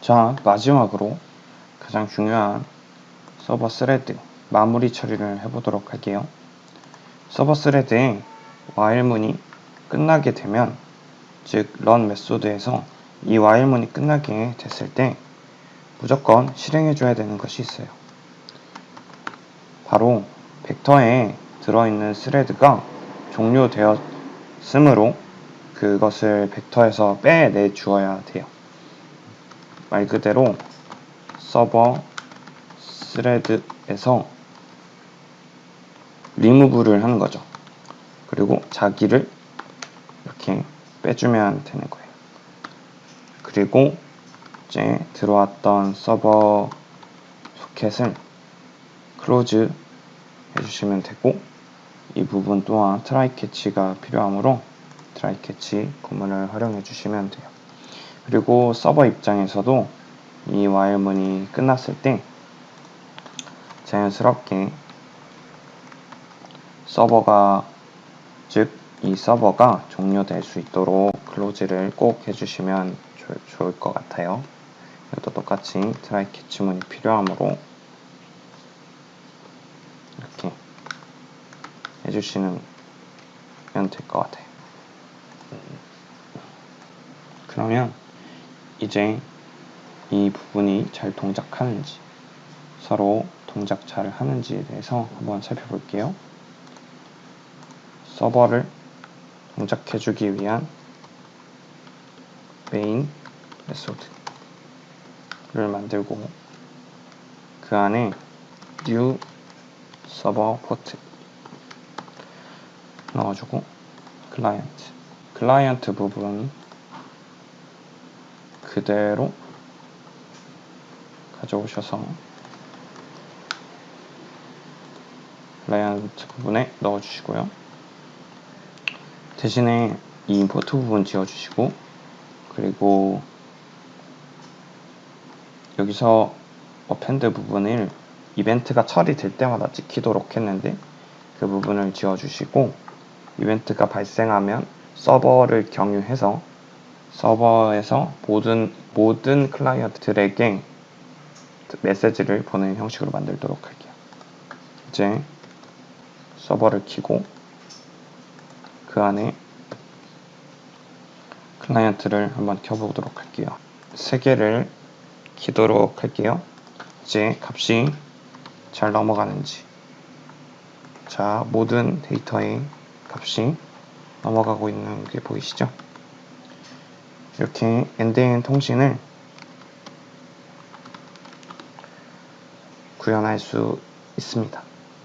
자, 마지막으로 가장 중요한 서버 스레드 마무리 처리를 해보도록 할게요. 서버 스레드의 while문이 끝나게 되면 즉 run 메소드에서 이 while문이 끝나게 됐을 때 무조건 실행해줘야 되는 것이 있어요. 바로 벡터에 들어있는 스레드가 종료되었으므로 그것을 벡터에서 빼내 주어야 돼요. 말 그대로 서버 스레드에서 리무브를 하는 거죠. 그리고 자기를 이렇게 빼주면 되는 거예요. 그리고 이제 들어왔던 서버 소켓을 클로즈 해주시면 되고 이 부분 또한 트라이 캐치가 필요하므로 트라이 캐치 구문을 활용해 주시면 돼요. 그리고 서버 입장에서도 이 와일문이 끝났을 때 자연스럽게 서버가 즉 이 서버가 종료될 수 있도록 클로즈를 꼭 해주시면 좋, 좋을 것 같아요. 이것도 똑같이 트라이 캐치문이 필요하므로 이렇게 해주시면 될 것 같아요. 그러면 이제 이 부분이 잘 동작하는지 서로 동작 잘 하는지에 대해서 한번 살펴볼게요. 서버를 동작해주기 위한 메인 메소드를 만들고 그 안에 new 서버 포트 넣어주고 클라이언트 클라이언트 부분 그대로 가져오셔서 클라이언트 부분에 넣어주시고요. 대신에 이 임포트 부분 지워주시고 그리고 여기서 어펜드 부분을 이벤트가 처리될 때마다 찍히도록 했는데 그 부분을 지워주시고 이벤트가 발생하면 서버를 경유해서 서버에서 모든 모든 클라이언트들에게 메시지를 보내는 형식으로 만들도록 할게요. 이제 서버를 키고 그 안에 클라이언트를 한번 켜보도록 할게요. 세 개를 키도록 할게요. 이제 값이 잘 넘어가는지 자 모든 데이터의 값이 넘어가고 있는 게 보이시죠? 이렇게 엔드엔 통신을 구현할 수 있습니다.